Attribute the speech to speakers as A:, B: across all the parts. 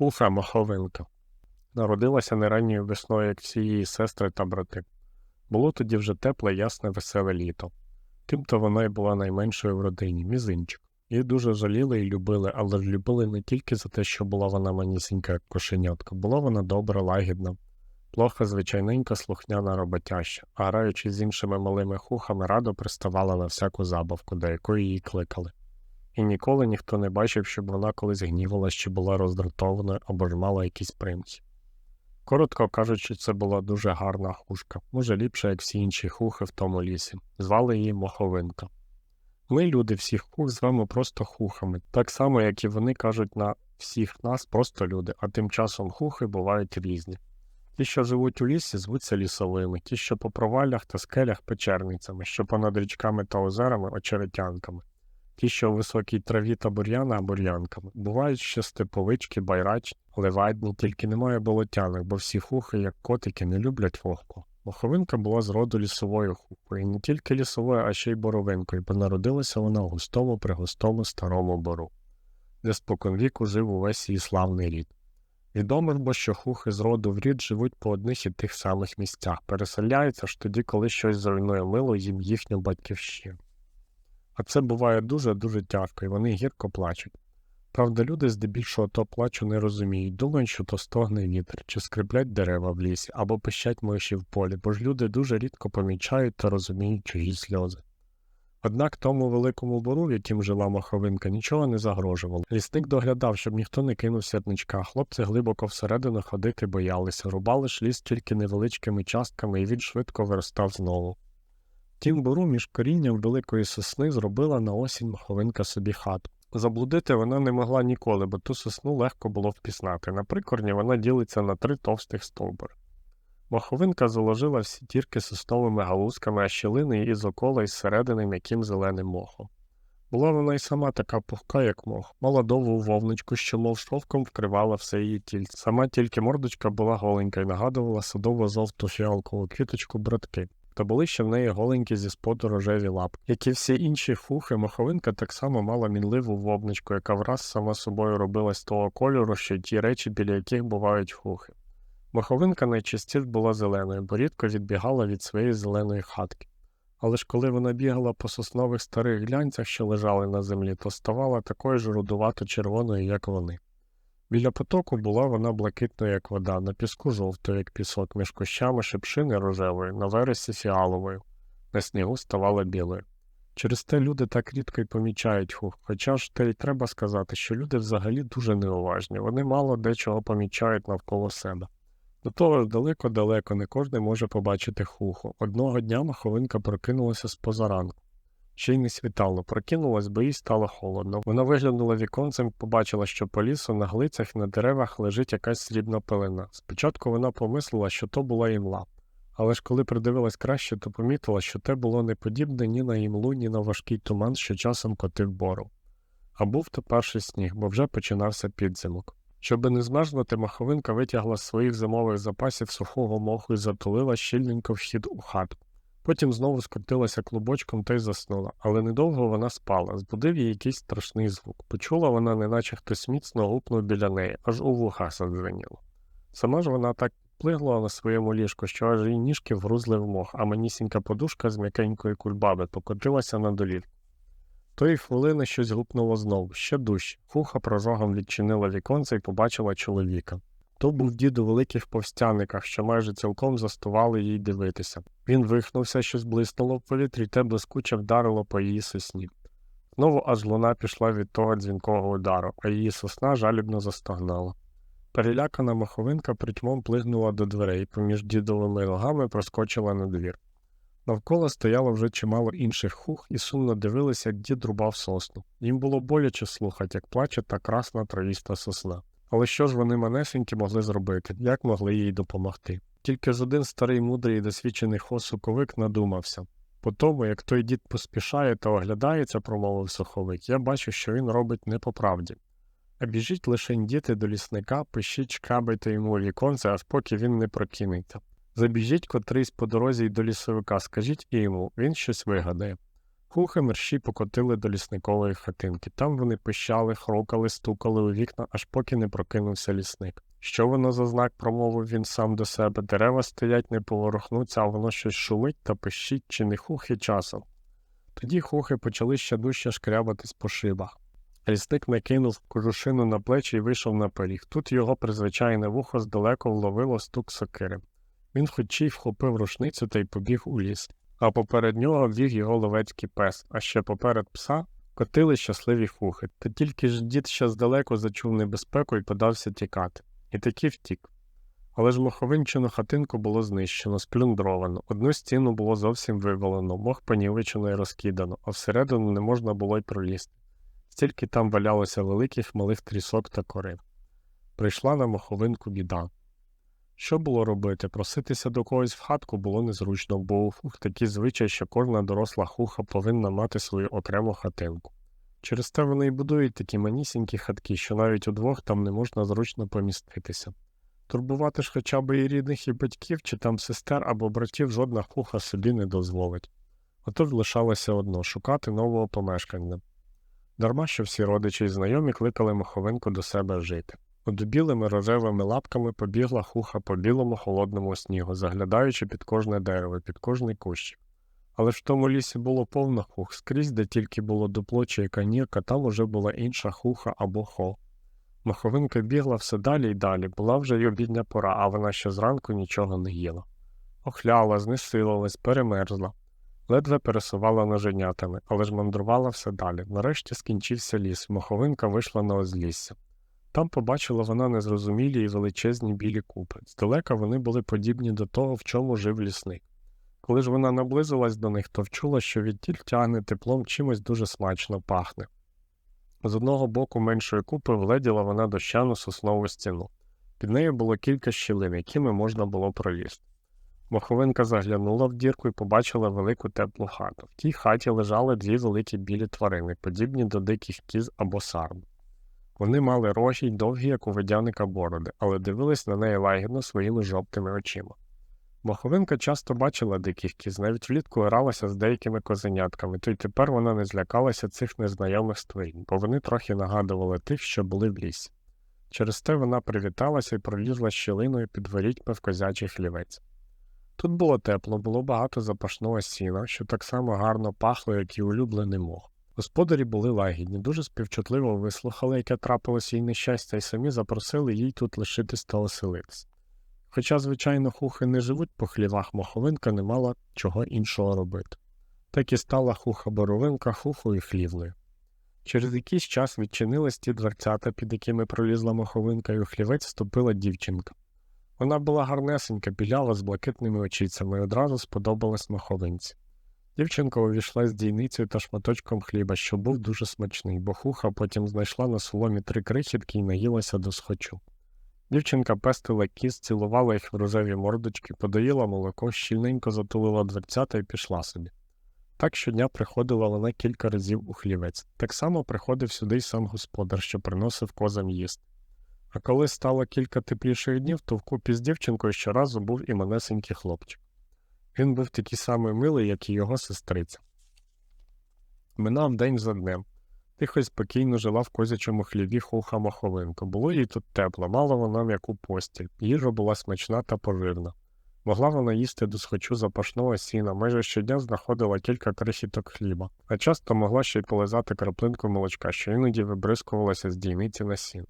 A: Куфа Маховенка. Народилася не ранньою весною, як всі її сестри та брати. Було тоді вже тепле, ясне, веселе літо. Тим-то вона й була найменшою в родині, мізинчик. Її дуже жаліли і любили, але ж любили не тільки за те, що була вона манісінька, як кошенятка, була вона добра, лагідна, плохо, звичайненька, слухняна роботяща, а граючи з іншими малими хухами, радо приставала на всяку забавку, до якої її кликали. І ніколи ніхто не бачив, щоб вона колись гнівалась чи була роздратованою або ж мала якісь примхи. Коротко кажучи, це була дуже гарна хушка, може ліпша, як всі інші хухи в тому лісі. Звали її Моховинка. Ми, люди, всіх хух звемо просто хухами, так само, як і вони кажуть на всіх нас просто люди, а тим часом хухи бувають різні. Ті, що живуть у лісі, звуться лісовими, ті, що по провалях та скелях печерницями, що понад річками та озерами очеретянками, ті, що у високій траві та бур'яна бур'янками. Бувають ще степовички, байрач, левадні, тільки немає болотяних, бо всі хухи, як котики, не люблять вогко. Моховинка була з роду лісовою хухою, і не тільки лісовою, а ще й боровинкою, бо народилася вона в густому пригустому старому бору, де споконвіку жив увесь її славний рід. Відомо бо, що хухи з роду в рід живуть по одних і тих самих місцях, переселяються ж тоді, коли щось зруйнує мило їм їхню батьківщину. А це буває дуже-дуже тяжко, і вони гірко плачуть. Правда, люди здебільшого то плачу не розуміють, думають, що то стогне вітер, чи скриплять дерева в лісі, або пищать миші в полі, бо ж люди дуже рідко помічають та розуміють чиї сльози. Однак тому великому бору, в яким жила маховинка, нічого не загрожувало. Лісник доглядав, щоб ніхто не кинув сірничка, хлопці глибоко всередину ходити боялися, рубали ж ліс тільки невеличкими частками, і він швидко виростав знову. Тім бору між корінням великої сосни зробила на осінь маховинка собі хату. Заблудити вона не могла ніколи, бо ту сосну легко було впізнати. На прикорні вона ділиться на три товстих стовбури. Маховинка заложила всі тірки сосновими галузками, а щілини її з окола із середини м'яким зеленим мохом. Була вона й сама така пухка, як мох, мала довгу вовничку, що мов шовком вкривала все її тільце. Сама тільки мордочка була голенька і нагадувала садово жовту фіалкову квіточку братки. Та були ще в неї голенькі зі споду рожеві лапки. Як і всі інші хухи, моховинка так само мала мінливу вовничку, яка враз сама собою робилась того кольору, що ті речі, біля яких бувають хухи. Моховинка найчастіше була зеленою, бо рідко відбігала від своєї зеленої хатки. Але ж коли вона бігала по соснових старих глянцях, що лежали на землі, то ставала такою ж рудувато червоною, як вони. Біля потоку була вона блакитною, як вода, на піску жовтою, як пісок, між кущами шипшини рожевою, на вересі фіаловою, на снігу ставала білою. Через те люди так рідко й помічають хух, хоча ж те й треба сказати, що люди взагалі дуже неуважні, вони мало дечого помічають навколо себе. До того ж далеко-далеко не кожен може побачити хуху. Одного дня маховинка прокинулася з позаранку. Ще й не світало, прокинулась, бо їй стало холодно. Вона виглянула віконцем, побачила, що по лісу на глицях на деревах лежить якась срібна пелена. Спочатку вона помислила, що то була імла. Але ж коли придивилась краще, то помітила, що те було не подібне ні на імлу, ні на важкий туман, що часом котив бору. А був то перший сніг, бо вже починався підзимок. Щоби не змерзнути, маховинка витягла з своїх зимових запасів сухого моху і затулила щільненько вхід у хату. Потім знову скрутилася клубочком та й заснула, але недовго вона спала, збудив її якийсь страшний звук. Почула вона, неначе хтось міцно гупнув біля неї, аж у вуха задзвеніло. Сама ж вона так плигла на своєму ліжку, що аж її ніжки вгрузли в мох, а манісінька подушка з м'якенької кульбаби покотилася на долів. Тої хвилини щось гупнуло знову, ще дужче. Хуха прожогом відчинила віконце і побачила чоловіка. То був дід у великих повстяниках, що майже цілком застували їй дивитися. Він вихнувся, щось блиснуло в повітрі, те блискуче вдарило по її сосні. Знову аж луна пішла від того дзвінкого удару, а її сосна жалібно застогнала. Перелякана маховинка притьмом плигнула до дверей, поміж дідовими ногами проскочила на двір. Навколо стояло вже чимало інших хух і сумно дивилися, як дід рубав сосну. Їм було боляче слухати, як плаче та красна травіста сосна. Але що ж вони манесеньки могли зробити, як могли їй допомогти? Тільки ж один старий мудрий і досвідчений хосуковик надумався. По тому, як той дід поспішає та оглядається, промовив суховик, я бачу, що він робить не по правді. А біжіть лишень діти до лісника, пишіть, чкабайте йому віконце, аж поки він не прокинеться. Забіжіть котрийсь по дорозі й до лісовика, скажіть і йому, він щось вигадає. Хухи мерщій покотили до лісникової хатинки. Там вони пищали, хрокали, стукали у вікна, аж поки не прокинувся лісник. Що воно за знак, промовив він сам до себе. Дерева стоять, не поворухнуться, а воно щось шумить та пищить, чи не хухи часом. Тоді хухи почали ще дужче шкрябатись по шибах. Лісник накинув кожушину на плечі і вийшов на поріг. Тут його призвичайне вухо здалеку вловило стук сокири. Він хочі й вхопив рушницю та й побіг у ліс. А поперед нього біг його ловецький пес, а ще поперед пса котили щасливі хухи. Та тільки ж дід ще здалеку зачув небезпеку і подався тікати. І таки втік. Але ж моховинчину хатинку було знищено, сплюндровано, одну стіну було зовсім вивалено, мох понівечено і розкидано, а всередину не можна було й пролізти. Стільки там валялося великих малих трісок та корив. Прийшла на моховинку біда. Що було робити? Проситися до когось в хатку було незручно, бо у хух такий звичай, що кожна доросла хуха повинна мати свою окрему хатинку. Через те вони й будують такі манісінькі хатки, що навіть удвох там не можна зручно поміститися. Турбувати ж хоча б і рідних і батьків, чи там сестер або братів жодна хуха собі не дозволить. Отож лишалося одно шукати нового помешкання. Дарма що всі родичі й знайомі кликали Маховенко до себе жити. Одубілими рожевими лапками побігла хуха по білому холодному снігу, заглядаючи під кожне дерево, під кожний кущик. Але ж в тому лісі було повно хух, скрізь, де тільки було дупло чи канірка, там уже була інша хуха або хо. Маховинка бігла все далі й далі, була вже й обідня пора, а вона ще зранку нічого не їла. Охляла, знесилилась, перемерзла, ледве пересувала ноженятами, але ж мандрувала все далі. Нарешті скінчився ліс, маховинка вийшла на озлісся. Там побачила вона незрозумілі й величезні білі купи. Здалека вони були подібні до того, в чому жив лісник. Коли ж вона наблизилась до них, то вчула, що відтіль тягне теплом чимось дуже смачно пахне. З одного боку меншої купи вледіла вона дощану соснову стіну. Під нею було кілька щілин, якими можна було пролізти. Моховинка заглянула в дірку і побачила велику теплу хату. В тій хаті лежали дві великі білі тварини, подібні до диких кіз або сарм. Вони мали роги й довгі, як у ведяника бороди, але дивились на неї лагідно своїми жовтими очима. Моховинка часто бачила диких кіз, навіть влітку гралася з деякими козенятками, то й тепер вона не злякалася цих незнайомих створінь, бо вони трохи нагадували тих, що були в лісі. Через те вона привіталася і пролізла щілиною під ворітьми в козячий хлівець. Тут було тепло, було багато запашного сіна, що так само гарно пахло, як і улюблений мох. Господарі були лагідні, дуже співчутливо вислухали, яке трапилося їй нещастя, і самі запросили їй тут лишитись та оселитись. Хоча, звичайно, хухи не живуть по хлівах, моховинка не мала чого іншого робити. Так і стала хуха боровинка хухою хлівною. Через якийсь час відчинились ті дверцята, під якими пролізла моховинка, і у хлівець вступила дівчинка. Вона була гарнесенька, біляла з блакитними очицями і одразу сподобалась моховинці. Дівчинка увійшла з дійницею та шматочком хліба, що був дуже смачний, бо хуха потім знайшла на соломі три крихітки і наїлася до схочу. Дівчинка пестила кіз, цілувала їх в рожеві мордочки, подоїла молоко, щільненько затулила дверцята і пішла собі. Так щодня приходила вона кілька разів у хлівець. Так само приходив сюди й сам господар, що приносив козам їсти. А коли стало кілька тепліших днів, то вкупі з дівчинкою щоразу був і манесенький хлопчик. Він був такий самий милий, як і його сестриця. Минав день за днем. Тихо й спокійно жила в козячому хліві хуха моховинка. Було їй тут тепло, мала вона м'яку постіль, їжа була смачна та пожирна. Могла вона їсти до схочу запашного сіна, майже щодня знаходила кілька крихіток хліба, а часто могла ще й полизати краплинку молочка, що іноді вибризкувалася з дійниці на сін.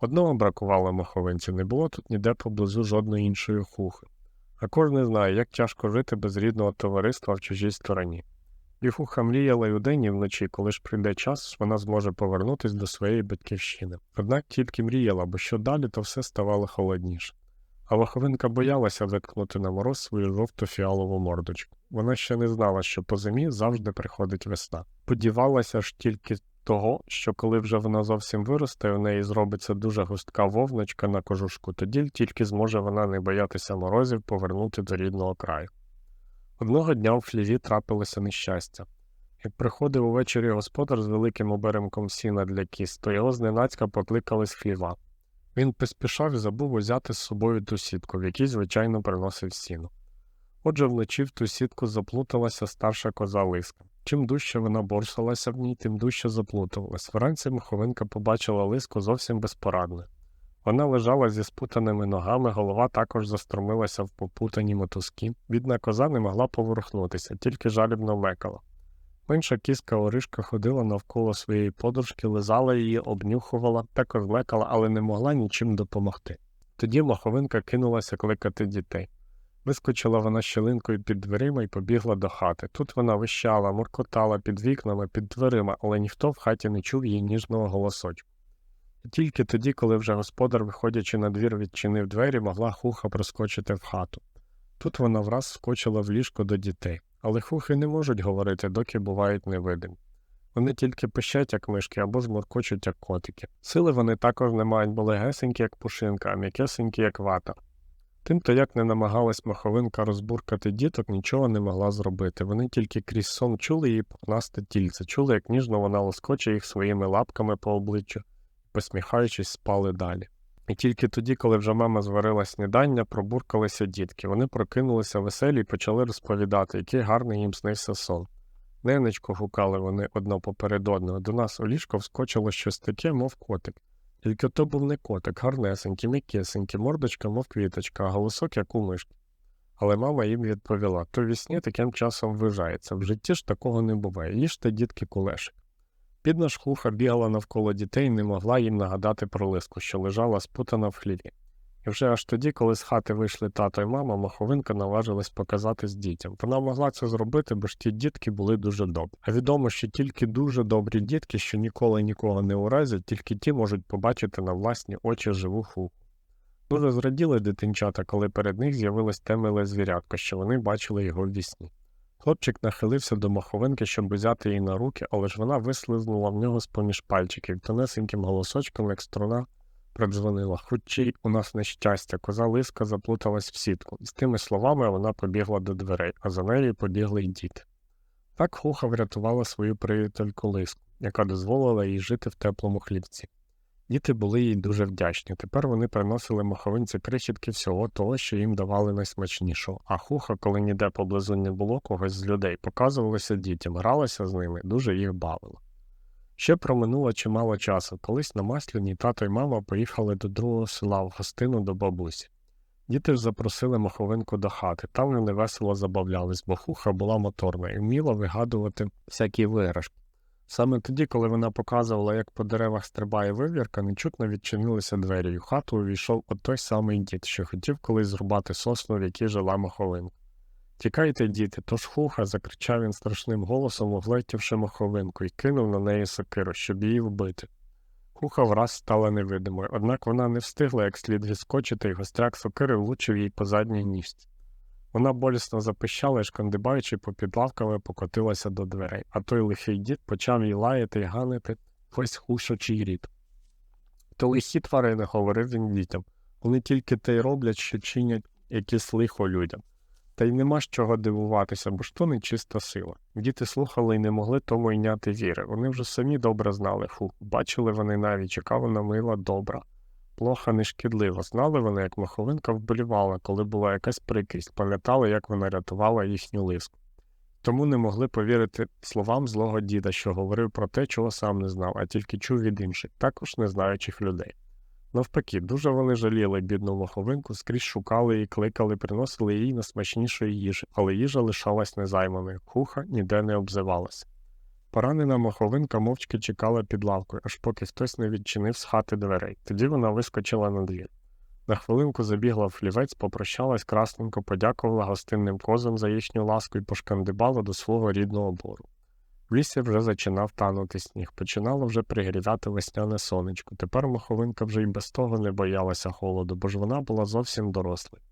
A: Одного бракувало моховинці, не було тут ніде поблизу жодної іншої хухи. А кожен знає, як тяжко жити без рідного товариства в чужій стороні. Юхуха мріяла й удень і вночі, коли ж прийде час, вона зможе повернутися до своєї батьківщини. Однак тільки мріяла, бо що далі, то все ставало холодніше. А Ваховинка боялася виткнути на мороз свою жовту фіалову мордочку. Вона ще не знала, що по зимі завжди приходить весна. Подівалася ж тільки того, що коли вже вона зовсім виросте, у неї зробиться дуже густка вовночка на кожушку, тоді тільки зможе вона не боятися морозів повернути до рідного краю. Одного дня в хліві трапилося нещастя. Як приходив увечері господар з великим оберемком сіна для кіз, то його зненацька покликали з хліва. Він поспішав і забув узяти з собою ту сітку, в якій, звичайно, приносив сіно. Отже, вночі в ту сітку заплуталася старша коза лиска. Чим дужче вона борсалася в ній, тим дужче заплутувалась. Вранці маховинка побачила лиску зовсім безпорадною. Вона лежала зі спутаними ногами, голова також застромилася в попутані мотузки. Бідна коза не могла поворухнутися, тільки жалібно мекала. Менша кіска Оришка ходила навколо своєї подружки, лизала її, обнюхувала, також мекала, але не могла нічим допомогти. Тоді маховинка кинулася кликати дітей. Вискочила вона щелинкою під дверима і побігла до хати. Тут вона вищала, муркотала під вікнами, під дверима, але ніхто в хаті не чув її ніжного голосочку. І тільки тоді, коли вже господар, виходячи на двір, відчинив двері, могла хуха проскочити в хату. Тут вона враз скочила в ліжко до дітей, але хухи не можуть говорити, доки бувають невидимі. Вони тільки пищать, як мишки, або ж муркочуть, як котики. Сили вони також не мають, бо легесенькі, як пушинка, а м'якесенькі, як вата. Тимто як не намагалась маховинка розбуркати діток, нічого не могла зробити. Вони тільки крізь сон чули її пухнасте тільце, чули, як ніжно вона лоскоче їх своїми лапками по обличчю, посміхаючись, спали далі. І тільки тоді, коли вже мама зварила снідання, пробуркалися дітки. Вони прокинулися веселі і почали розповідати, який гарний їм снився сон. Ненечко гукали вони одно поперед одного. До нас у ліжко вскочило щось таке, мов котик. Тільки то був не котик, гарнесенький, м'якесенький, мордочка, мов квіточка, а голосок, як у мишки. Але мама їм відповіла то вісні таким часом ввижається. В житті ж такого не буває. Їжте, дітки, кулешик. Бідна шхуха бігала навколо дітей і не могла їм нагадати про лиску, що лежала спутана в хліві. І вже аж тоді, коли з хати вийшли тато й мама, маховинка наважилась показатись дітям. Вона могла це зробити, бо ж ті дітки були дуже добрі. А відомо, що тільки дуже добрі дітки, що ніколи нікого не уразять, тільки ті можуть побачити на власні очі живу хуху. Дуже зраділи дитинчата, коли перед них з'явилось те миле звірятко, що вони бачили його в вісні. Хлопчик нахилився до маховинки, щоб взяти її на руки, але ж вона вислизнула в нього з поміж пальчиків, тонесеньким голосочком, як струна, продзвонила. Хочі у нас нещастя, коза лиска заплуталась в сітку. З тими словами вона побігла до дверей, а за нею побігли й діти. Так хуха врятувала свою приятельку лиску, яка дозволила їй жити в теплому хлівці. Діти були їй дуже вдячні. Тепер вони приносили маховинці крихітки всього того, що їм давали найсмачнішого. А хуха, коли ніде поблизу не було когось з людей, показувалася дітям, гралася з ними, дуже їх бавила. Ще проминуло чимало часу. Колись на Масляні тато й мама поїхали до другого села в гостину до бабусі. Діти ж запросили маховинку до хати, там вони весело забавлялись, бо хуха була моторна і вміла вигадувати всякі виграшки. Саме тоді, коли вона показувала, як по деревах стрибає вивірка, нечутно відчинилися двері, і в хату увійшов от той самий дід, що хотів колись зрубати сосну, в якій жила маховинка. Тікайте, діти, то ж хуха, закричав він страшним голосом, влетівши маховинку, і кинув на неї сокиру, щоб її вбити. Хуха враз стала невидимою, однак вона не встигла як слід відскочити, і гостряк сокири влучив їй по задній ніжці. Вона болісно запищала і, шкандибаючи попід лавками, покотилася до дверей, а той лихий дід почав їй лаяти й ганити весь хушачий рід. То лихі тварини, говорив він дітям, вони тільки те й роблять, що чинять якісь лихо людям. Та й нема з чого дивуватися, бо ж то нечиста сила. Діти слухали і не могли тому йняти віри. Вони вже самі добре знали фу, бачили вони навіть, яка вона мила добра. Плоха не шкідлива. Знали вони, як маховинка вболівала, коли була якась прикрість, пам'ятали, як вона рятувала їхню лиску. Тому не могли повірити словам злого діда, що говорив про те, чого сам не знав, а тільки чув від інших, також незнаючих людей. Навпаки, дуже вони жаліли бідну маховинку, скрізь шукали її, кликали, приносили їй насмачнішої їжі, але їжа лишалась незайманою, хуха ніде не обзивалася. Поранена маховинка мовчки чекала під лавкою, аж поки хтось не відчинив з хати дверей. Тоді вона вискочила на двір. На хвилинку забігла в флівець, попрощалась красненько, подякувала гостинним козам за їхню ласку і пошкандибала до свого рідного бору. В лісі вже зачинав танути сніг, починало вже пригрівати весняне сонечко. Тепер маховинка вже й без того не боялася холоду, бо ж вона була зовсім дорослою.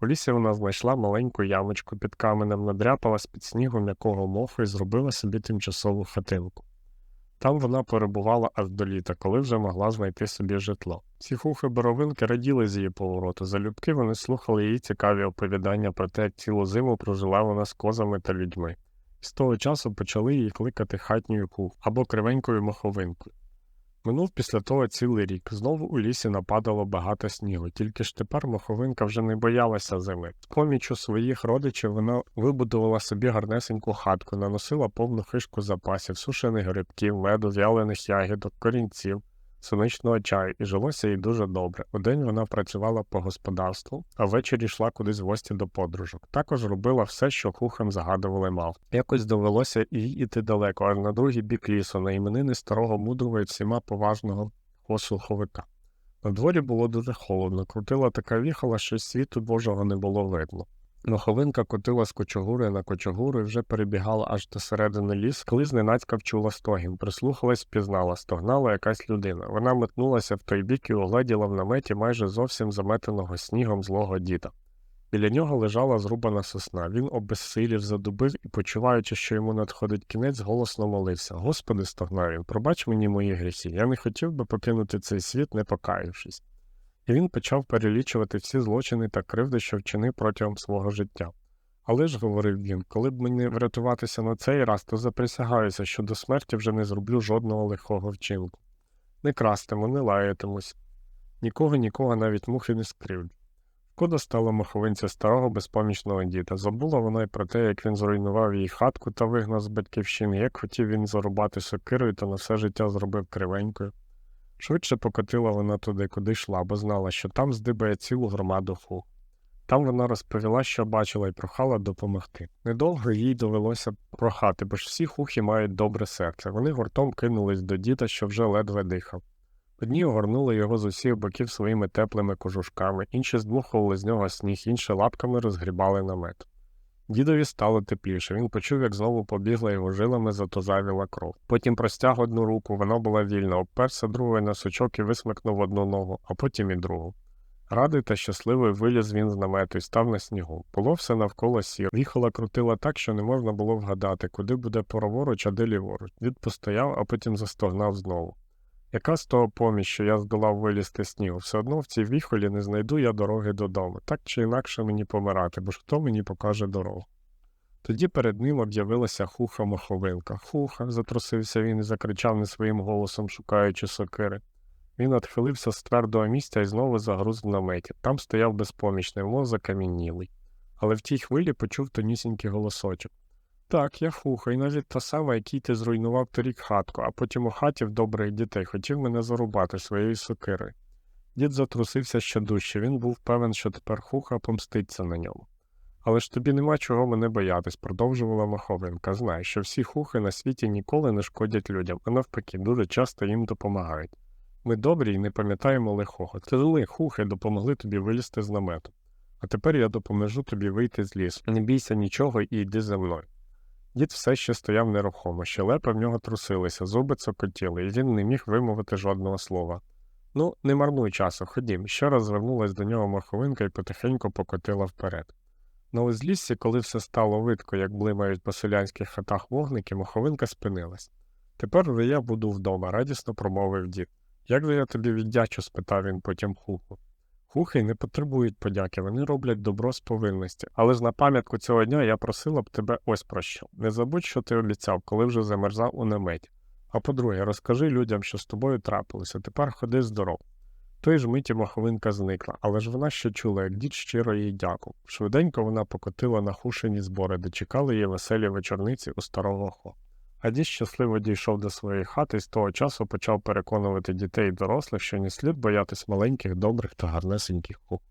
A: У лісі вона знайшла маленьку ямочку під каменем, надряпала з-під снігу м'якого моху і зробила собі тимчасову хатинку. Там вона перебувала аж до літа, коли вже могла знайти собі житло. Ці хухи боровинки раділи з її повороту. Залюбки вони слухали її цікаві оповідання про те, як цілу зиму прожила вона з козами та людьми. З того часу почали її кликати хатньою хух або кривенькою маховинкою. Минув після того цілий рік. Знову у лісі нападало багато снігу, тільки ж тепер моховинка вже не боялася зими. З помічю своїх родичів вона вибудувала собі гарнесеньку хатку, наносила повну хишку запасів, сушених грибків, меду, в'ялених ягідок, корінців, сонячного чаю, і жилося їй дуже добре. Удень вона працювала по господарству, а ввечері йшла кудись в гості до подружок. Також робила все, що хухам загадували мав. Якось довелося їй іти далеко, аж на другий бік лісу, на іменини старого мудрого і всіма поважного послуховика. На дворі було дуже холодно, крутила така віхала, що світу Божого не було видно. Моховинка котила з кочогури на кочогуру і вже перебігала аж до середини ліс, коли зненацька вчула стогін, прислухалась, пізнала, стогнала якась людина. Вона метнулася в той бік і угледіла в наметі майже зовсім заметеного снігом злого діда. Біля нього лежала зрубана сосна. Він обезсилів, задубив і, почуваючи, що йому надходить кінець, голосно молився. Господи, стогнав він, пробач мені мої гріхи. Я не хотів би покинути цей світ, не покаявшись. І він почав перелічувати всі злочини та кривди, що вчинив протягом свого життя. Але ж, говорив він, коли б мені врятуватися на цей раз, то заприсягаюся, що до смерті вже не зроблю жодного лихого вчинку. Не крастиму, не лаятимусь. Нікого, нікого навіть мухи не скривлю. Шкода стала маховинця старого безпомічного діда. Забула вона й про те, як він зруйнував її хатку та вигнав з батьківщини, як хотів він зарубати сокирою та на все життя зробив кривенькою. Швидше покотила вона туди, куди йшла, бо знала, що там здибає цілу громаду фуг. Там вона розповіла, що бачила і прохала допомогти. Недовго їй довелося прохати, бо ж всі хухи мають добре серце. Вони гуртом кинулись до діда, що вже ледве дихав. Одні огорнули його з усіх боків своїми теплими кожушками, інші здмухували з нього сніг, інші лапками розгрібали намет. Дідові стало тепліше. Він почув, як знову побігла його жилами затозавіла кров. Потім простяг одну руку, вона була вільна, обперся другою на сучок і висмикнув одну ногу, а потім і другу. Радий та щасливий виліз він з намету і став на снігу. Було все навколо сір. Віхола крутила так, що не можна було вгадати, куди буде праворуч, а де ліворуч. Дід постояв, а потім застогнав знову. Яка з того поміч, що я здолав вилізти снігу, все одно в цій віхолі не знайду я дороги додому, так чи інакше мені помирати, бо ж хто мені покаже дорогу. Тоді перед ним об'явилася хуха моховинка. Хуха, затрусився він і закричав не своїм голосом, шукаючи сокири. Він отхилився з твердого місця і знову загруз в наметі. Там стояв безпомічний, мов закам'янілий. Але в тій хвилі почув тонісінький голосочок. Так, я хуха, і навіть та сама, якій ти зруйнував торік хатку, а потім у хаті в добрих дітей хотів мене зарубати своєю сокирою. Дід затрусився ще дужче, він був певен, що тепер хуха помститься на ньому. Але ж тобі нема чого мене боятись, продовжувала Маховинка. Знай, що всі хухи на світі ніколи не шкодять людям, а навпаки, дуже часто їм допомагають. Ми добрі і не пам'ятаємо лихого. Це зли хухи допомогли тобі вилізти з намету. А тепер я допоможу тобі вийти з лісу. Не бійся нічого і йди за мною. Дід все ще стояв нерухомо, щелепи в нього трусилися, зуби цокотіли, і він не міг вимовити жодного слова. Ну, не марнуй часу, ходім. Ще раз звернулась до нього маховинка і потихеньку покотила вперед. На узліссі, коли все стало видко, як блимають по селянських хатах вогники, маховинка спинилась. Тепер я буду вдома, радісно промовив дід. Як же я тобі віддячу? спитав він потім хуху. Хухи не потребують подяки, вони роблять добро з повинності. Але ж на пам'ятку цього дня я просила б тебе ось про що. Не забудь, що ти обіцяв, коли вже замерзав у наметі. А по-друге, розкажи людям, що з тобою трапилося, тепер ходи здоров. Той ж миті маховинка зникла, але ж вона ще чула, як дід щиро їй дякував. Швиденько вона покотила на хушені збори, де чекали її веселі вечорниці у старого хо. А дід щасливо дійшов до своєї хати і з того часу почав переконувати дітей і дорослих, що не слід боятись маленьких, добрих та гарнесеньких кук.